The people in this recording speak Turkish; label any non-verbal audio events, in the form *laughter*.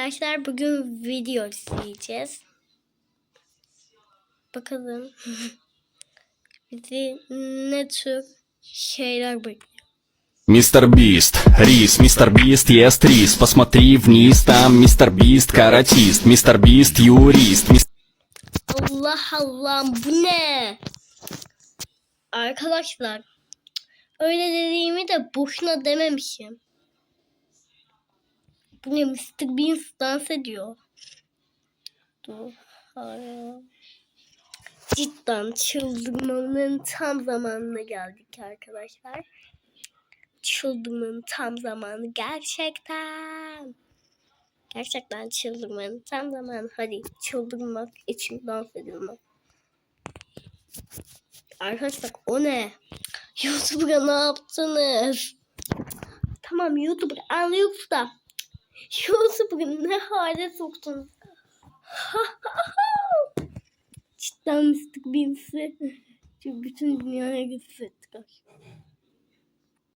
arkadaşlar bugün video izleyeceğiz. Bakalım *laughs* bizi ne tür şeyler bekliyor. Мистер Бист, рис, мистер Бист ест рис Посмотри вниз, там мистер Бист каратист Мистер Бист юрист, мис- Allah Allah bu ne? Arkadaşlar öyle dediğimi de boşuna dememişim. Bu ne Mr. Beast dans ediyor. Dur. Cidden çıldırmanın tam zamanına geldik arkadaşlar. Çıldırmanın tam zamanı gerçekten. Gerçekten çıldırmanın tam zamanı. Hadi çıldırmak için dans edelim. Arkadaşlar o ne? YouTuber'a ne yaptınız? Tamam YouTuber anlıyoruz da YouTuber'ı ne hale soktunuz? *laughs* Cidden mistik birisi. Çünkü bütün dünyaya gösterdik.